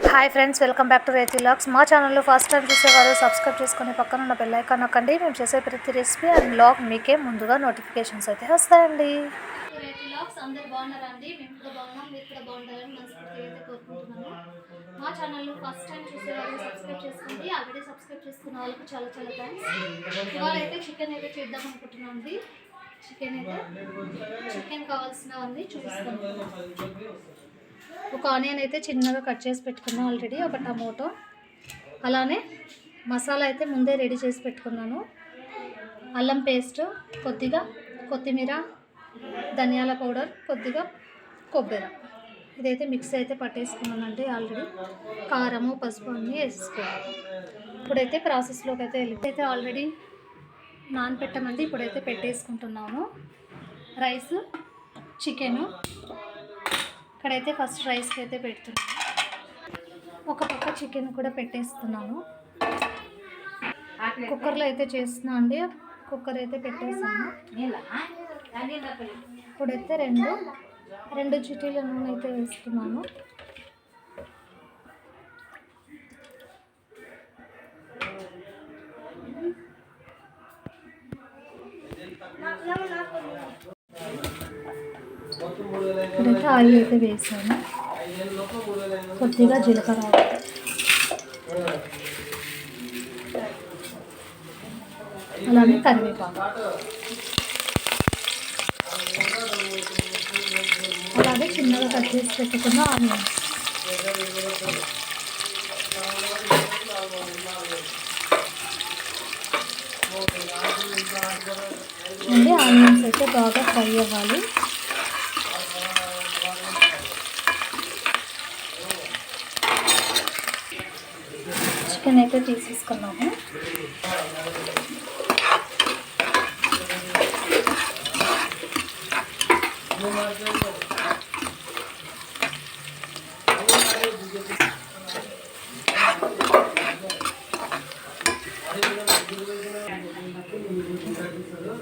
Hi friends welcome back to రేతి లాక్స్ మా ఛానల్లో ఫస్ట్ టైం చూసేవారు సబ్స్క్రైబ్ చేసుకుని పక్కన ఉన్న బెల్ ఐకాన్ నొక్కండి. మేము చేసే ప్రతి రెసిపీ అండ్ బ్లాగ్ మీకే ముందుగా నోటిఫికేషన్స్ అయితే వస్తాయండి. రైతు లాక్స్ అందరు బాగున్నారండి మేము కూడా బాగున్నాం మీరు కూడా బాగుంటారని మనస్ఫూర్తిగా అయితే కోరుకుంటున్నాను మా ఛానల్లో ఫస్ట్ టైం చూసే వాళ్ళు సబ్స్క్రైబ్ చేసుకోండి. ఆల్రెడీ సబ్స్క్రైబ్ చేసుకున్న వాళ్ళకి చాలా చాలా థ్యాంక్స్ ఇవాళ అయితే చికెన్ అయితే చేద్దాం అనుకుంటున్నాం అండి. చికెన్ అయితే. చికెన్ కావాల్సిన ఉంది చూపిస్తాం. ఒక ఆనియన్ అయితే చిన్నగా కట్ చేసి పెట్టుకున్నాను ఆల్రెడీ ఒక టమోటో. అలానే మసాలా అయితే ముందే రెడీ చేసి పెట్టుకున్నాను. అల్లం పేస్ట్ కొద్దిగా కొత్తిమీర ధనియాల పౌడర్ కొద్దిగా కొబ్బరి. ఇదైతే మిక్స్ అయితే పట్టేసుకున్నానండి ఆల్రెడీ. కారము పసుపు అన్నీ వేసుకోవాలి ఇప్పుడైతే ప్రాసెస్లోకి అయితే వెళ్ళి అయితే ఆల్రెడీ నానపెట్టామండి ఇప్పుడైతే పెట్టేసుకుంటున్నాను. రైస్ చికెను ఇక్కడైతే ఫస్ట్ రైస్కి అయితే పెడుతున్నాను. ఒక పక్క చికెన్ కూడా పెట్టేస్తున్నాను. కుక్కర్లో అయితే చేస్తున్నా అండి. కుక్కర్ అయితే పెట్టేసాను. ఇప్పుడైతే రెండు రెండు చిటీల నూనె అయితే వేస్తున్నాను. ఆయిల్ అయితే వేసాను. కొద్దిగా జీలకర్ర అలానే కరివేపాకు. అలాగే చిన్నగా కట్ చేసి పెట్టుకున్న ఆనియన్ అండి ఆనియన్స్ అయితే బాగా ఫ్రై అవ్వాలి. చికెన్ అయితే తీసేసుకున్నాము.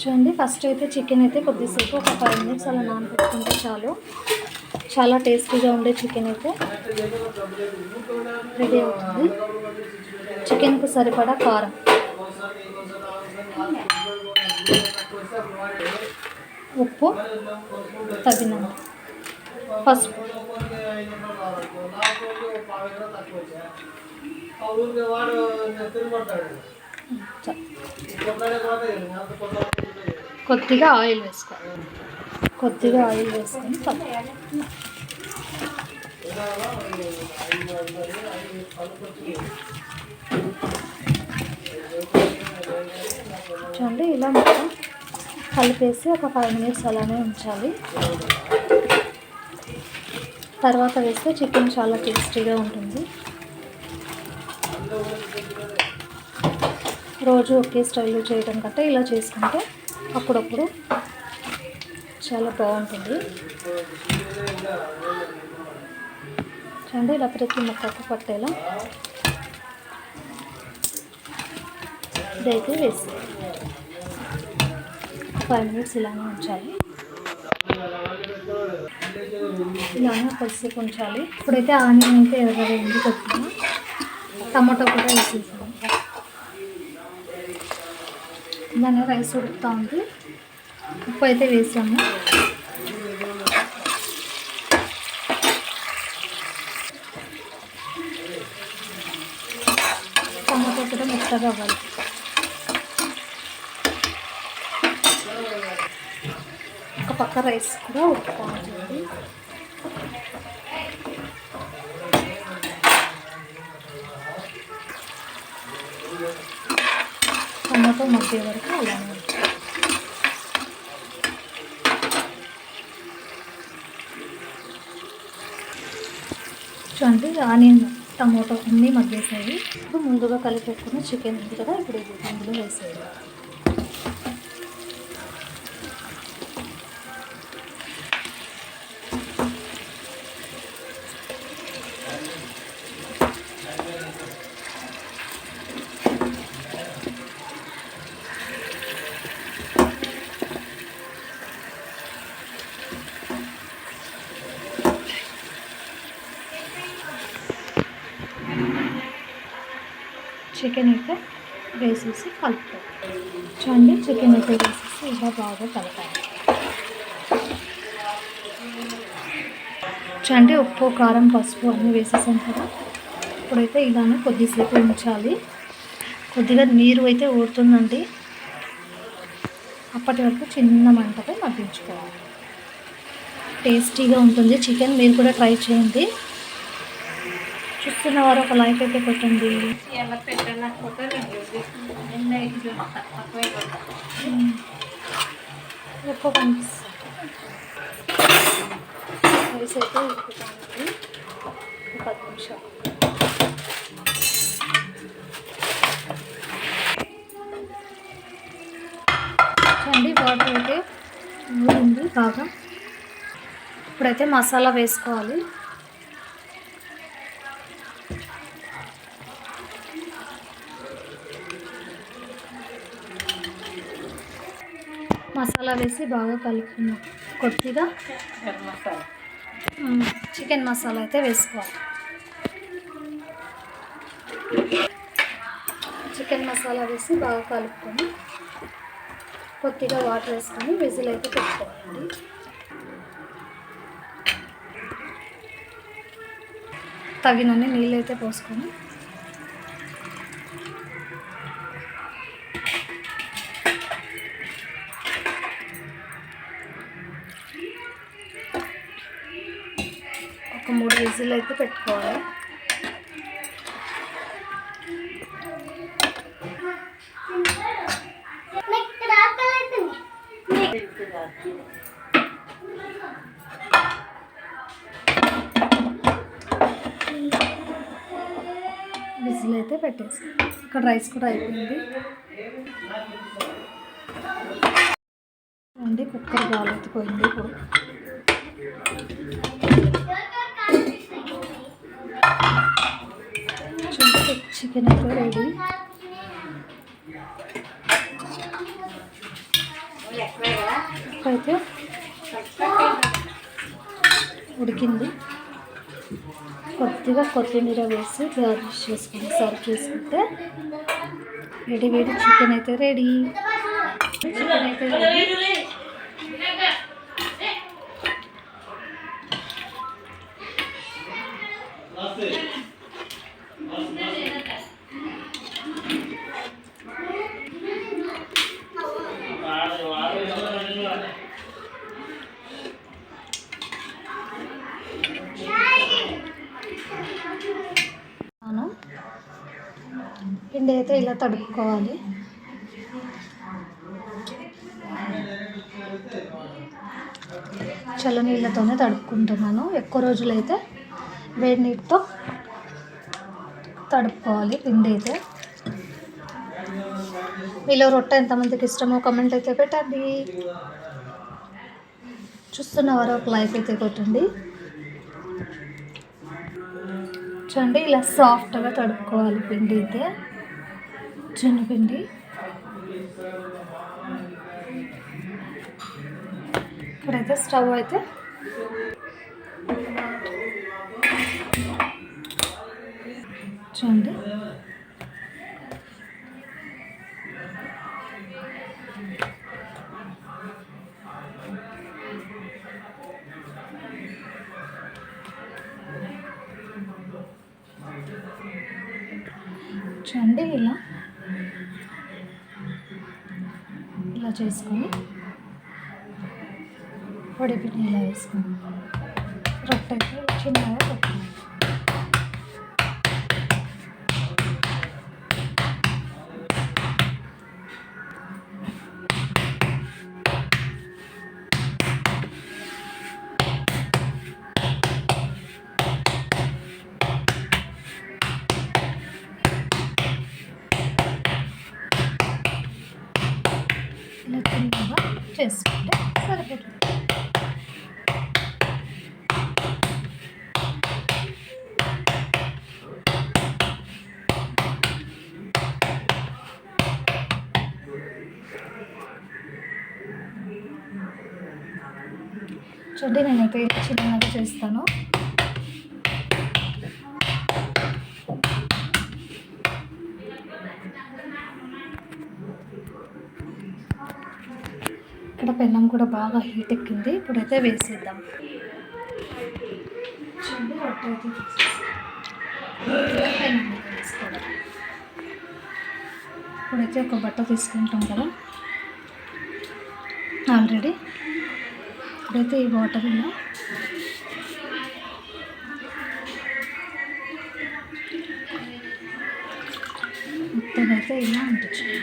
చూడండి ఫస్ట్ అయితే చికెన్ అయితే కొద్దిసేపు ఒక ఫైవ్ మినిట్స్ అలా నానబెట్టుకుంటే చాలు. చాలా టేస్టీగా ఉండే చికెన్ అయితే. రెడీ అవుతుంది. చికెన్కు సరిపడా కారం. ఉప్పు తగినంత. పసుపు. కొద్దిగా ఆయిల్ వేసుకోవాలి. కొద్దిగా ఆయిల్ వేసుకొని కలుపు చూడండి ఇలా మొత్తం కలిపేసి ఒక ఫైవ్ మినిట్స్ అలానే ఉంచాలి. తర్వాత వేస్తే చికెన్ చాలా టేస్టీగా ఉంటుంది. రోజు ఒకే స్టైల్లో చేయడం కంటే ఇలా చేసుకుంటే అప్పుడప్పుడు చాలా బాగుంటుంది. చూడండి ఇలా ప్రతి ముక్కకు పట్టేలా ఇదైతే వేసి ఫైవ్ మినిట్స్ ఇలానే ఉంచాలి. ఇలానే కొద్దిసేపు ఉంచాలి. ఇప్పుడైతే ఆనియన్ అయితే ఎరగలేదు కొద్దిగా టమాటో కూడా వేసేసాను దాని రైస్ ఉడుకుతూ ఉంది. ఉప్పు అయితే వేసాము. టమాటో కూడా మెత్తగా అవ్వాలి. పక్క రైస్ కూడా ఉడుకుతూ టమాటో మగ్గే వరకు అలానే చూడండి ఆనియన్ టమాటో అన్నీ మగ్గేసాయి. ఇప్పుడు ముందుగా కలిపి పెట్టుకున్న చికెన్ ఉంది కదా ఇప్పుడు ఇది ఇందులో వేసేయాలి. చికెన్ అయితే వేసేసి కలుపుతాం. చూడండి చికెన్ అయితే వేసేసి ఇలా బాగా కలపాలి. చూడండి ఉప్పు కారం పసుపు అన్నీ వేసేసాం కదా. ఇప్పుడైతే ఇలానే కొద్దిసేపు ఉంచాలి. కొద్దిగా నీరు అయితే ఊరుతుందండి. అప్పటి వరకు చిన్న మంటపై మగ్గించుకోవాలి. టేస్టీగా ఉంటుంది చికెన్. మీరు కూడా ట్రై చేయండి. చూస్తున్న వారు ఒక లైక్ అయితే తక్కువే ఎక్కువ కనిపిస్తుంది. రైస్ అయితే ఉడుకుతుంది ఒక పది నిమిషాలు. చూడండి వాటర్ అయితే ఊరింది బాగా. ఇప్పుడైతే మసాలా వేసుకోవాలి. మసాలా వేసి బాగా కలుపుకున్నాం. కొద్దిగా చికెన్ మసాలా అయితే వేసుకోవాలి. చికెన్ మసాలా వేసి బాగా కలుపుకొని కొద్దిగా వాటర్ వేసుకొని విజిల్ అయితే పెట్టుకోవాలండి తగినన్ని నీళ్ళు అయితే పోసుకొని విజిల్ అయితే పెట్టుకోవాలి. విజిల్ అయితే పెట్టేసి ఇక్కడ రైస్ కూడా అయిపోయింది. అండి కుక్కర్ గాలెత్తిపోయింది ఇప్పుడు చూడండి చికెన్ అయితే రెడీ అయితే ఉడికింది. కొద్దిగా కొత్తిమీర వేసి గార్నిష్ చేసుకుని సర్వ్ చేసుకుంటే రెడీ వేడి చికెన్ అయితే రెడీ చికెన్ అయితే రెడీ పిండి అయితే ఇలా తడుపుకోవాలి. చల్ల నీళ్ళతోనే తడుపుకుంటున్నాను. ఎక్కువ రోజులైతే వేడి నీటితో తడుపుకోవాలి పిండి అయితే. మీలో రొట్టె ఎంతమందికి ఇష్టమో కమెంట్ అయితే పెట్టండి. చూస్తున్న వారు ఒక లైక్ అయితే కొట్టండి. చూడండి ఇలా సాఫ్ట్గా తడుపుకోవాలి పిండి అయితే. చిన్న పిండి. ఇప్పుడైతే స్టవ్ అయితే చూడండి ఇలా. ఇలా చేసుకొని పొడి పిండి ఇలా వేసుకొని రొట్టెకి చిన్న చేసుకుంటే సరిపోతుంది చూడండి నేనైతే చిన్నగా చేస్తాను. ఇక్కడ పెన్నం కూడా బాగా హీట్ ఎక్కింది. ఇప్పుడైతే వేసేద్దాం. ఇప్పుడైతే ఒక బట్ట తీసుకుంటాం కదా. ఆల్రెడీ ఇప్పుడైతే ఈ వాటర్ ఇలా మొత్తం అయితే ఇలా ఉంటుంది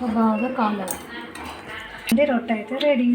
బాగా కాలాలి అంటే రొట్టె అయితే రెడీ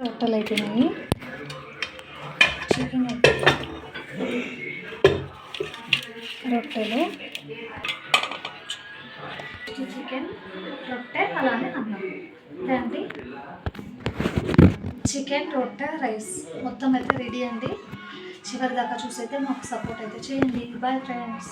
రొట్టెలు అయిపోయినాయి చికెన్ అయిపోయింది రొట్టెలు చికెన్ రొట్టె అలానే అన్నం. అండి చికెన్ రొట్టె రైస్. మొత్తం అయితే రెడీ అండి. చివరి దాకా చూసైతే మాకు సపోర్ట్ అయితే చేయండి. Bye friends